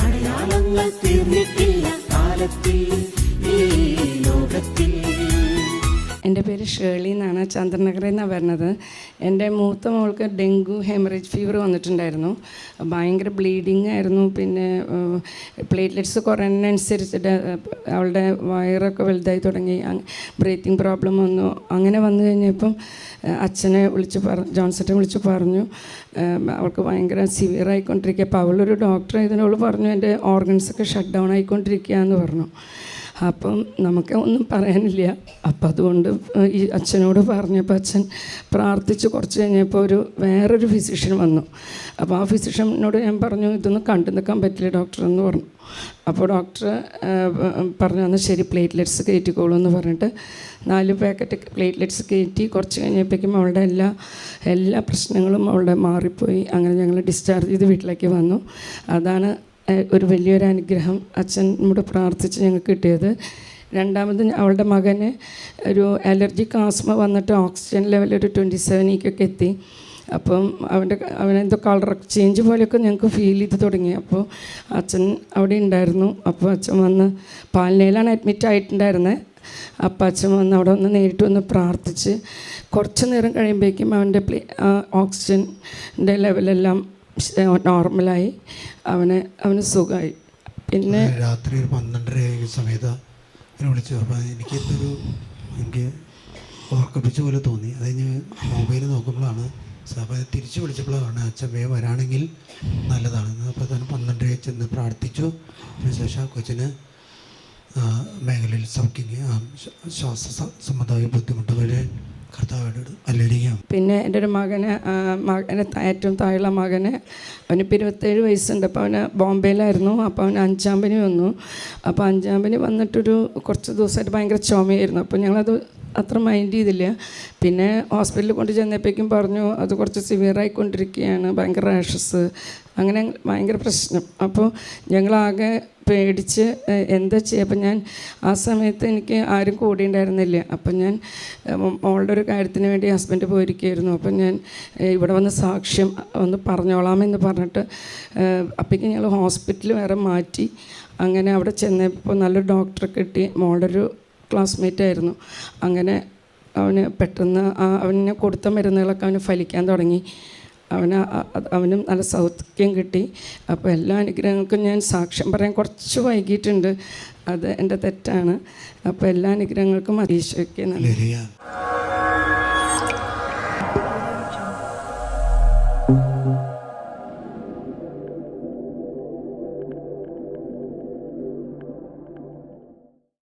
അടയാളങ്ങൾ തീർന്നിട്ടില്ല. കാലത്തിൽ ഈ ലോകത്തിൽ പേര് ഷേർലി എന്നാണ് ചന്ദ്രനഗറിൽ നിന്നാണ് വരുന്നത്. എന്റെ മൂത്ത മോൾക്ക് ഡെങ്കു ഹെമറേജ് ഫീവർ വന്നിട്ടുണ്ടായിരുന്നു. ഭയങ്കര ബ്ലീഡിങ് ആയിരുന്നു. പിന്നെ പ്ലേറ്റ്ലെറ്റ്സ് കുറയുന്നതനുസരിച്ചിട്ട് അവളുടെ വയറൊക്കെ വലുതായി തുടങ്ങി. ബ്രീത്തിങ് പ്രോബ്ലം വന്നു. അങ്ങനെ വന്നു കഴിഞ്ഞപ്പം അച്ഛനെ വിളിച്ച് പറ ജോൺസനെ വിളിച്ച് പറഞ്ഞു. അവൾക്ക് ഭയങ്കര സിവിയർ ആയിക്കൊണ്ടിരിക്കുക. അപ്പോൾ അവളൊരു ഡോക്ടർ ആയതിനോട് പറഞ്ഞു എന്റെ ഓർഗൻസൊക്കെ ഷട്ട് ഡൗൺ ആയിക്കൊണ്ടിരിക്കുക എന്ന് പറഞ്ഞു. അപ്പം നമുക്ക് ഒന്നും പറയാനില്ല. അപ്പം അതുകൊണ്ട് ഈ അച്ഛനോട് പറഞ്ഞപ്പോൾ അച്ഛൻ പ്രാർത്ഥിച്ച് കുറച്ച് കഴിഞ്ഞപ്പോൾ ഒരു വേറൊരു ഫിസിഷ്യൻ വന്നു. അപ്പോൾ ആ ഫിസിഷ്യനോട് ഞാൻ പറഞ്ഞു ഇതൊന്നും കണ്ടു നിൽക്കാൻ പറ്റില്ല ഡോക്ടർ എന്ന് പറഞ്ഞു. അപ്പോൾ ഡോക്ടർ പറഞ്ഞു എന്നാൽ ശരി പ്ലേറ്റ്ലെറ്റ്സ് കയറ്റിക്കോളൂ എന്ന് പറഞ്ഞിട്ട് നാല് പാക്കറ്റ് പ്ലേറ്റ്ലെറ്റ്സ് കയറ്റി കുറച്ച് കഴിഞ്ഞപ്പോഴേക്കും അവളുടെ എല്ലാ എല്ലാ പ്രശ്നങ്ങളും അവളുടെ മാറിപ്പോയി. അങ്ങനെ ഞങ്ങൾ ഡിസ്ചാർജ് ചെയ്ത് വീട്ടിലേക്ക് വന്നു. അതാണ് ഒരു വലിയൊരു അനുഗ്രഹം അച്ഛൻ നമ്മുടെ പ്രാർത്ഥിച്ച് ഞങ്ങൾക്ക് കിട്ടിയത്. രണ്ടാമത് അവളുടെ മകന് ഒരു അലർജിക് ആസ്മ വന്നിട്ട് ഓക്സിജൻ ലെവൽ ഒരു ട്വന്റി സെവനിക്കൊക്കെ എത്തി. അപ്പം അവന്റെ അവനെന്തോ കളർ ചേഞ്ച് പോലെയൊക്കെ ഞങ്ങൾക്ക് ഫീൽ ചെയ്ത് തുടങ്ങി. അപ്പോൾ അച്ഛൻ അവിടെ ഉണ്ടായിരുന്നു. അപ്പോൾ അച്ഛൻ വന്ന് പാലനയിലാണ് അഡ്മിറ്റ് ആയിട്ടുണ്ടായിരുന്നത് അപ്പം അച്ഛൻ വന്ന് അവിടെ ഒന്ന് നേരിട്ട് വന്ന് പ്രാർത്ഥിച്ച് കുറച്ച് നേരം കഴിയുമ്പോഴേക്കും അവന്റെ ഓക്സിജന്റെ ലെവലെല്ലാം നോർമലായി. അവന് അവന് സുഖമായി പിന്നെ രാത്രി ഒരു പന്ത്രണ്ടര സമയത്ത് എന്നെ വിളിച്ചു. അപ്പോൾ എനിക്ക് എന്തൊരു എനിക്ക് ഓർക്കപ്പിച്ച പോലെ തോന്നി. അത് കഴിഞ്ഞ് മൊബൈൽ നോക്കുമ്പോഴാണ് അപ്പോൾ തിരിച്ചു വിളിച്ചപ്പോഴാണ് അച്ഛൻ വേ വരാണെങ്കിൽ നല്ലതാണ്. അപ്പോൾ തന്നെ പന്ത്രണ്ടര ചെന്ന് പ്രാർത്ഥിച്ചു. അതിനുശേഷം കൊച്ചിന് മേഖലയിൽ സൗഖ്യം ശ്വാസ സംബന്ധമായ ബുദ്ധിമുട്ടുകൾ പിന്നെ എന്റെ ഒരു മകന് മകന് ഏറ്റവും താഴെയുള്ള മകന് അവനിപ്പോൾ ഇരുപത്തേഴ് വയസ്സുണ്ട്. അപ്പോൾ അവന് ബോംബെയിലായിരുന്നു. അപ്പോൾ അവന് അഞ്ചാം പനി വന്നു. അപ്പോൾ അഞ്ചാം പനി വന്നിട്ടൊരു കുറച്ച് ദിവസമായിട്ട് ഭയങ്കര ചുമയായിരുന്നു. അപ്പോൾ ഞങ്ങളത് അത്ര മൈൻഡ് ചെയ്തില്ല. പിന്നെ ഹോസ്പിറ്റലിൽ കൊണ്ട് ചെന്നപ്പോഴേക്കും പറഞ്ഞു അത് കുറച്ച് സിവിയർ ആയിക്കൊണ്ടിരിക്കുകയാണ് ഭയങ്കര റാഷസ് അങ്ങനെ ഭയങ്കര പ്രശ്നം. അപ്പോൾ ഞങ്ങളാകെ പേടിച്ച് എന്താ ചെയ്യുക? അപ്പം ഞാൻ ആ സമയത്ത് എനിക്ക് ആരും കൂടെ ഉണ്ടായിരുന്നില്ല. അപ്പം ഞാൻ മോളുടെ ഒരു കാര്യത്തിന് വേണ്ടി ഹസ്ബൻഡ് പോയിരിക്കുകയായിരുന്നു. അപ്പം ഞാൻ ഇവിടെ വന്ന് സാക്ഷ്യം ഒന്ന് പറഞ്ഞോളാമെന്ന് പറഞ്ഞിട്ട് അപ്പോഴേക്കും ഞങ്ങൾ ഹോസ്പിറ്റൽ വേറെ മാറ്റി. അങ്ങനെ അവിടെ ചെന്നപ്പോൾ നല്ലൊരു ഡോക്ടറെ കിട്ടി. മോളുടെ ഒരു ക്ലാസ്മേറ്റ് ആയിരുന്നു. അങ്ങനെ അവന് പെട്ടെന്ന് അവന് കൊടുത്ത മരുന്നുകളൊക്കെ അവന് ഫലിക്കാൻ തുടങ്ങി. അവന് അവനും നല്ല സൗഖ്യം കിട്ടി. അപ്പോൾ എല്ലാ അനുഗ്രഹങ്ങൾക്കും ഞാൻ സാക്ഷ്യം പറയാൻ കുറച്ച് വൈകിട്ടുണ്ട് അത് എന്റെ തെറ്റാണ്. അപ്പോൾ എല്ലാ അനുഗ്രഹങ്ങൾക്കും ഈശോയ്ക്ക് നന്ദി.